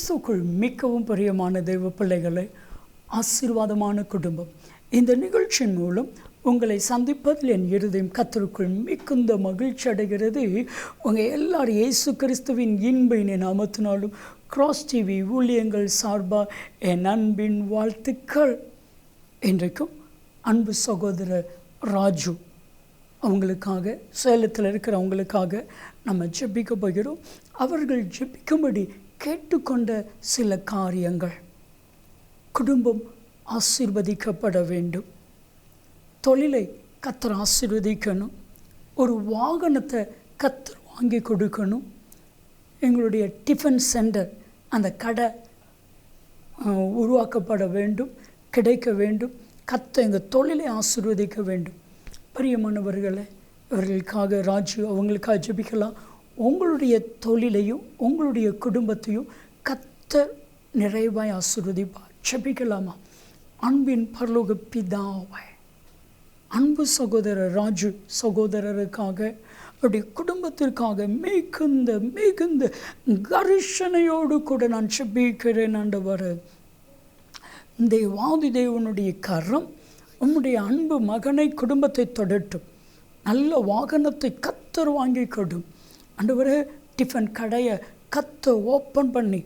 கிறிஸ்துக்குள் மிகவும் பிரியமான தெய்வ பிள்ளைகளை ஆசீர்வாதமான குடும்பம். இந்த நிகழ்ச்சியின் மூலம் உங்களை சந்திப்பதில் என் இருதயம் கத்தருக்குள் மிகுந்த மகிழ்ச்சி அடைகிறது. உங்கள் எல்லாரும் இயேசு கிறிஸ்துவின் இன்பின் நாமத்தினாலும் கிராஸ் டிவி ஊழியங்கள் சார்பாக என் அன்பின் வாழ்த்துக்கள். இன்றைக்கும் அன்பு சகோதரர் ராஜு அவங்களுக்காக சேலத்தில் இருக்கிறவங்களுக்காக நம்ம ஜெபிக்க போகிறோம். அவர்கள் ஜெபிக்கும்படி கேட்டுக்கொண்ட சில காரியங்கள். குடும்பம் ஆசீர்வதிக்கப்பட வேண்டும். தொழிலை கத்தர் ஆசீர்வதிக்கணும். ஒரு வாகனத்தை கத்தர் வாங்கி கொடுக்கணும். எங்களுடைய டிஃபன் சென்டர் அந்த கடை உருவாக்கப்பட வேண்டும் கிடைக்க வேண்டும். கத்த எங்கள் தொழிலை ஆசீர்வதிக்க வேண்டும். பிரியமானவர்களே இவர்களுக்காக ராஜு அவங்களுக்காக ஜெபிக்கலாம். உங்களுடைய தொழிலையும் உங்களுடைய குடும்பத்தையும் கத்த நிறைவாய் ஆசிர்வதிப்பார். செபிக்கலாமா அன்பின் பரலோக பிதாவை அன்பு சகோதரர் ராஜு சகோதரருக்காக அவருடைய குடும்பத்திற்காக மிகுந்த மிகுந்த கர்ஷனையோடு கூட நான் செபிக்கிறேன் ஆண்டவர். தேவாதி தேவனுடைய கரம் உம்முடைய அன்பு மகனை குடும்பத்தை தொடட்டும். நல்ல வாகனத்தை கத்தர் வாங்கி கொடும். ஆண்டவரே டிஃபன் கடையை கத்தை ஓப்பன் பண்ணி.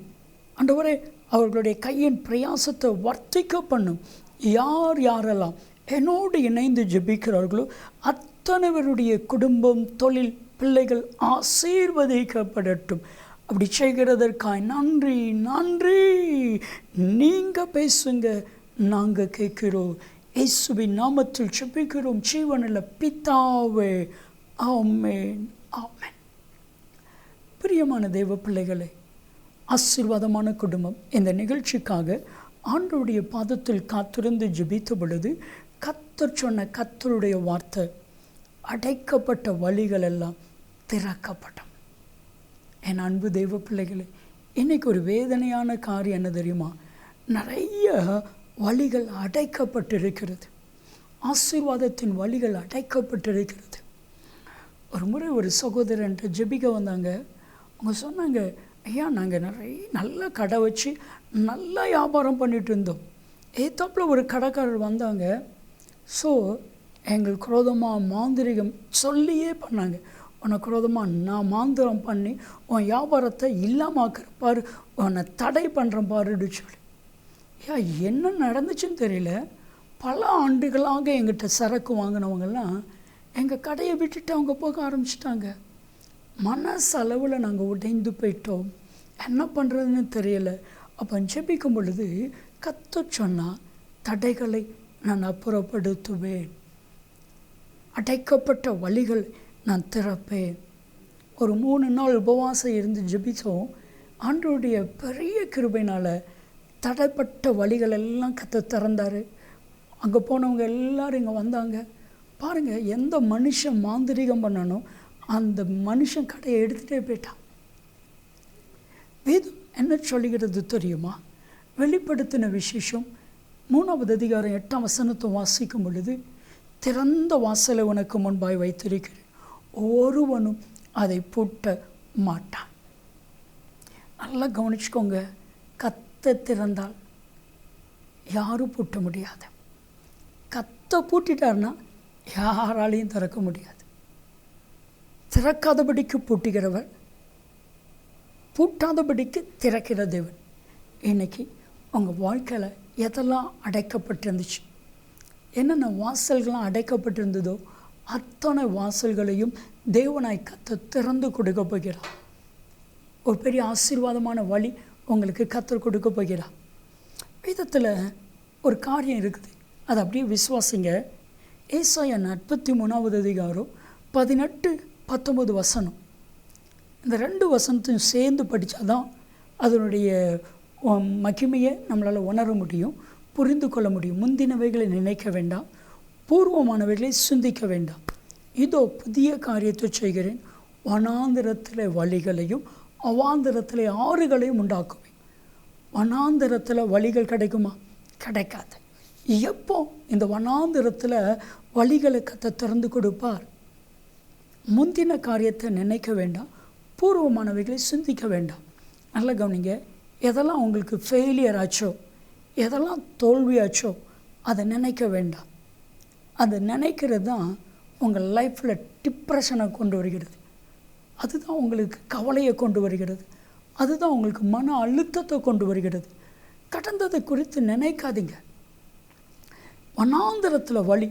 ஆண்டவரே அவர்களுடைய கையின் பிரயாசத்தை வர்த்திக்க பண்ணும் யார் யாரெல்லாம் என்னோடு இணைந்து ஜெபிக்கிறார்களோ அத்தனைவருடைய குடும்பம் தொழில் பிள்ளைகள் ஆசீர்வதிக்கப்படட்டும். அப்படி செய்கிறதற்காய் நன்றி நன்றி. நீங்கள் பேசுங்க நாங்கள் கேட்கிறோம். இயேசுவின் நாமத்தில் செப்பிக்கிறோம் ஜீவனில் பித்தாவே ஆமேன் ஆமேன். பிரியமான தெய்வ பிள்ளைகளே ஆசீர்வாதமான குடும்பம். இந்த நிகழ்ச்சிக்காக ஆண்டோடைய பாதத்தில் காத்திருந்து ஜெபித்த பொழுது கத்தர் சொன்ன கத்தருடைய வார்த்தை அடைக்கப்பட்ட வழிகள் எல்லாம் திறக்கப்படும் என் அன்பு தெய்வ பிள்ளைகளே இன்னைக்கு ஒரு வேதனையான காரியம் என்ன தெரியுமா? நிறைய வழிகள் அடைக்கப்பட்டிருக்கிறது. ஆசீர்வாதத்தின் வழிகள் அடைக்கப்பட்டிருக்கிறது. ஒரு முறை ஒரு சகோதரன்ட்ட ஜெபிக்க வந்தாங்க. அவங்க சொன்னாங்க ஐயா நாங்கள் நிறைய நல்ல கடை வச்சு நல்லா வியாபாரம் பண்ணிட்டு இருந்தோம். ஏத்தாப்பில் ஒரு கடைக்காரர் வந்தாங்க. ஸோ எங்கள் குரோதமாக மாந்திரிகம் சொல்லியே பண்ணாங்க. உன்னை குரோதமாக நான் மாந்திரம் பண்ணி உன் வியாபாரத்தை இல்லாமாக்குற பாரு உன்னை தடை பண்ணுறேன் பாருன்னு சொல்லி. ஐயா என்ன நடந்துச்சுன்னு தெரியல. பல ஆண்டுகளாக எங்கிட்ட சரக்கு வாங்கினவங்கெல்லாம் எங்கள் கடையை விட்டுட்டு அவங்க போக ஆரம்பிச்சிட்டாங்க. மனசளவில் நாங்கள் உடைந்து போயிட்டோம். என்ன பண்ணுறதுன்னு தெரியலை. அப்போ ஜெபிக்கும் பொழுது கத்த சொன்னால் தடைகளை நான் அப்புறப்படுத்துவேன். அடைக்கப்பட்ட வழிகள் நான் திறப்பேன். ஒரு மூணு நாள் உபவாசம் இருந்து ஜெபித்தோம். ஆண்டோடைய பெரிய கிருபைனால் தடைப்பட்ட வழிகள் எல்லாம் கத்த திறந்தார். அங்கே போனவங்க எல்லாரும் இங்கே வந்தாங்க. பாருங்கள் எந்த மனுஷன் மாந்திரீகம் பண்ணணும் அந்த மனுஷன் கடையை எடுத்துகிட்டே போயிட்டான். வேதம் என்ன சொல்லுகிறது தெரியுமா? வெளிப்படுத்தின விசேஷம் மூணாவது அதிகாரம் எட்டாம் வசனத்தை வாசிக்கும் பொழுது திறந்த வாசலை உனக்கு முன்பாய் வைத்திருக்கிறேன். ஒருவனும் அதை பூட்ட மாட்டான். நல்லா கவனிச்சுக்கோங்க கத்த திறந்தால் யாரும் பூட்ட முடியாது. கத்த பூட்டிட்டார்னா யாராலையும் திறக்க முடியாது. திறக்காதபடிக்கு பூட்டுகிறவர் பூட்டாதபடிக்கு திறக்கிற தேவன். இன்னைக்கு உங்கள் வாழ்க்கையில் எதெல்லாம் அடைக்கப்பட்டிருந்துச்சு? என்னென்ன வாசல்கள்லாம் அடைக்கப்பட்டிருந்ததோ அத்தனை வாசல்களையும் தேவனாய் கத்த திறந்து கொடுக்க போகிறார். ஒரு பெரிய ஆசீர்வாதமான வழி உங்களுக்கு கத்தர் கொடுக்க போகிறார். விதத்தில் ஒரு காரியம் இருக்குது. அது அப்படியே விசுவாசிங்க. ஏசாயா நாற்பத்தி மூணாவது அதிகாரம் பதினெட்டு பத்தொம்பது வசனம். இந்த ரெண்டு வசனத்தையும் சேர்ந்து படித்தாதான் அதனுடைய மகிமையை நம்மளால் உணர முடியும் புரிந்து கொள்ள முடியும். முந்தினவைகளை நினைக்க வேண்டாம் பூர்வமானவைகளை சிந்திக்க வேண்டாம். இதோ புதிய காரியத்தை செய்கிறேன். வனாந்திரத்தில் வழிகளையும் அவாந்திரத்தில் ஆறுகளையும் உண்டாக்குவேன். வனாந்திரத்தில் வழிகள் கிடைக்குமா? கிடைக்காது. எப்போ இந்த வனாந்திரத்தில் வழிகளை கத்த திறந்து கொடுப்பார்? முந்தின காரியத்தை நினைக்க வேண்டாம். பூர்வமானவைகளை சிந்திக்க வேண்டாம். நல்ல கவனிங்க எதெல்லாம் உங்களுக்கு ஃபெயிலியர் ஆச்சோ எதெல்லாம் தோல்வியாச்சோ அதை நினைக்க வேண்டாம். அதை நினைக்கிறது தான் உங்கள் லைஃப்பில் டிப்ரெஷனை கொண்டு வருகிறது. அதுதான் உங்களுக்கு கவலையை கொண்டு வருகிறது. அதுதான் உங்களுக்கு மன அழுத்தத்தை கொண்டு வருகிறது. கடந்ததை குறித்து நினைக்காதீங்க. வனாந்திரத்தில் வழி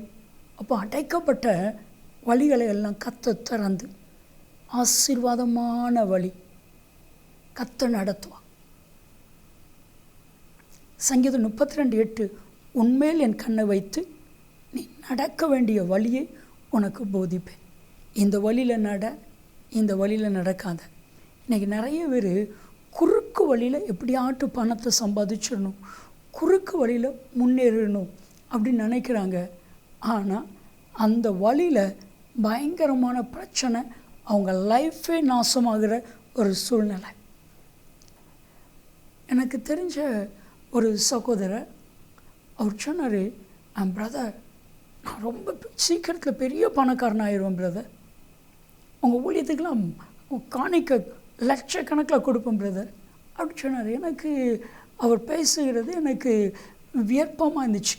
அப்போ அடைக்கப்பட்ட வழிகளை எல்லாம் கத்த திறந்து ஆசீர்வாதமான வழி கத்த நடத்துவான் சங்கீதம் முப்பத்தி ரெண்டு எட்டு உண்மையில் என் கண்ணை வைத்து நீ நடக்க வேண்டிய வழியை உனக்கு போதிப்பேன். இந்த வழியில் நட இந்த வழியில் நடக்காத. இன்றைக்கி நிறைய பேர் குறுக்கு வழியில் எப்படியாட்டு பணத்தை சம்பாதிச்சிடணும் குறுக்கு வழியில் முன்னேறணும் அப்படின்னு நினைக்கிறாங்க. ஆனால் அந்த வழியில் பயங்கரமான பிரச்சனை. அவங்க லைஃபே நாசமாகிற ஒரு சூழ்நிலை. எனக்கு தெரிஞ்ச ஒரு சகோதரர் அவர் சொன்னார் என் பிரதர் நான் ரொம்ப சீக்கிரத்தில் பெரிய பணக்காரன் ஆயிடுவேன் பிரதர் உங்கள் ஊழியத்துக்கெல்லாம் காணிக்க லட்சக்கணக்கில் கொடுப்பேன் பிரதர் அப்படி சொன்னார். எனக்கு அவர் பேசுகிறது எனக்கு வியப்பமாக இருந்துச்சு.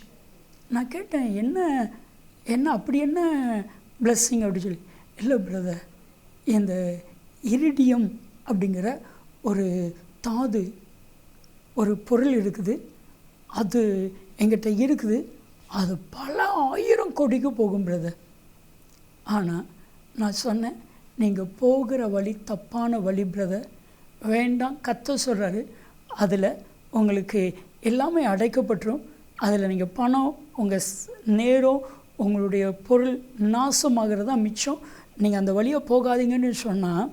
நான் கேட்டேன் என்ன என்ன அப்படி என்ன பிளஸ்ஸிங் அப்படின்னு சொல்லி. இல்லை பிரதர் இந்த இரிடியம் அப்படிங்கிற ஒரு தாது ஒரு பொருள் இருக்குது. அது எங்கிட்ட இருக்குது. அது பல ஆயிரம் கோடிக்கு போகும் பிரதர் ஆனால் நான் சொன்னேன் நீங்கள் போகிற வழி தப்பான வழி பிரதர் வேண்டாம் கத்த சொல்கிறாரு அதில் உங்களுக்கு எல்லாமே அடைக்கப்பட்டுரும். அதில் நீங்கள் பணம் உங்கள் நேரம் உங்களுடைய பொருள் நாசமாகிறது தான் மிச்சம்? நீங்கள் அந்த வழியை போகாதீங்கன்னு சொன்னால்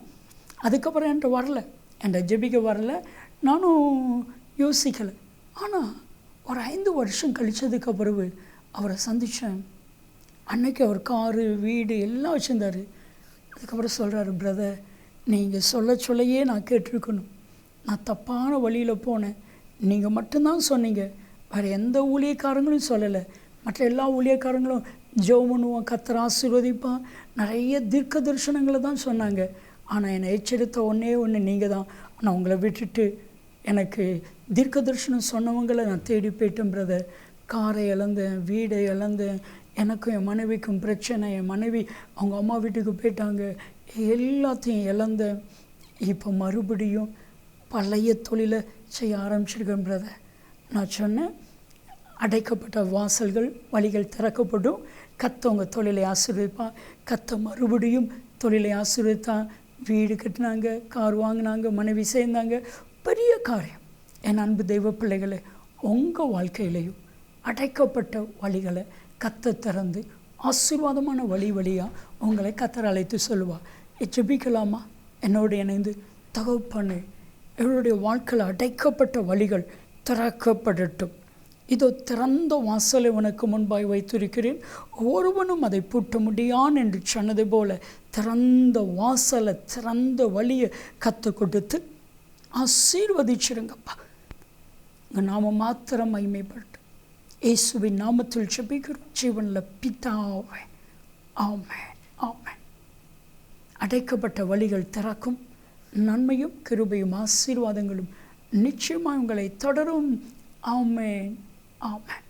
அதுக்கப்புறம் என்கிட்ட வரல. என்கிட்ட ஜெபிக்க வரல. நானும் யோசிக்கலை. ஆனால் ஒரு ஐந்து வருஷம் கழித்ததுக்கு பிறகு அவரை சந்தித்தேன் அன்னைக்கு அவர் காரு வீடு எல்லாம் வச்சுருந்தார். அதுக்கப்புறம் சொல்கிறாரு பிரதர் நீங்கள் சொல்ல சொல்லையே நான் கேட்டிருக்கணும். நான் தப்பான வழியில் போனேன். நீங்கள் மட்டும்தான் சொன்னீங்க. வேறு எந்த ஊழியக்காரங்களும் சொல்லலை. மற்ற எல்லா ஊழியக்காரங்களும் ஜெபம் பண்ணுவோம் கத்தர் ஆசீர்வதிப்பான் நிறைய தீர்க்க தரிசனங்களை தான் சொன்னாங்க. ஆனால் என்னை எச்சரித்த ஒன்றே ஒன்று நீங்கள் தான் நான் உங்களை விட்டுட்டு எனக்கு தீர்க்க தரிசனம் சொன்னவங்களை நான் தேடி போயிட்டேன் பிரதர் காரை இழந்தேன் வீடை இழந்தேன். எனக்கும் என் மனைவிக்கும் பிரச்சனை என் மனைவி அவங்க அம்மா வீட்டுக்கு போயிட்டாங்க. எல்லாத்தையும் இழந்தேன். இப்போ மறுபடியும் பழைய தொழிலை செய்ய ஆரம்பிச்சிருக்கேன் பிரதர் நான் சொன்னேன் அடைக்கப்பட்ட வாசல்கள் வழிகள் திறக்கப்படும். கத்த உங்கள் தொழிலை ஆசீர்வதிப்பான் கத்த மறுபடியும் தொழிலை ஆசீர்வதித்தான் வீடு கட்டினாங்க கார் வாங்கினாங்க மனைவி சேர்ந்தாங்க. பெரிய காரியம். என் அன்பு தெய்வ பிள்ளைகளை உங்கள் வாழ்க்கையிலையும் அடைக்கப்பட்ட வழிகளை கத்த திறந்து ஆசீர்வாதமான வழி வழியாக உங்களை கத்தர் அழைத்து சொல்லுவாள் ஜெபிக்கலாமா என்னோடு இணைந்து தகவப்பண்ணு என்னுடைய வாழ்க்கையில் அடைக்கப்பட்ட வழிகள் திறக்கப்படட்டும். இதோ திறந்த வாசலை உனக்கு முன்பாய் வைத்திருக்கிறேன். ஒருவனும் அதை பூட்ட முடியான் என்று சொன்னது போல திறந்த வாசலை திறந்த வழியை கற்றுக் கொடுத்து ஆசீர்வதிச்சிருங்கப்பா. உங்கள் நாம மாத்திரம் மைமைப்பட்டு இயேசுவின் நாமத்தில் செபிக்கிறோம் ஜீவனில் பிதாவே. ஆமே ஆமே அடைக்கப்பட்ட வழிகள் திறக்கும். நன்மையும் கிருபையும் ஆசீர்வாதங்களும் நிச்சயமாக உங்களை தொடரும். ஆமேன். ஆமேன்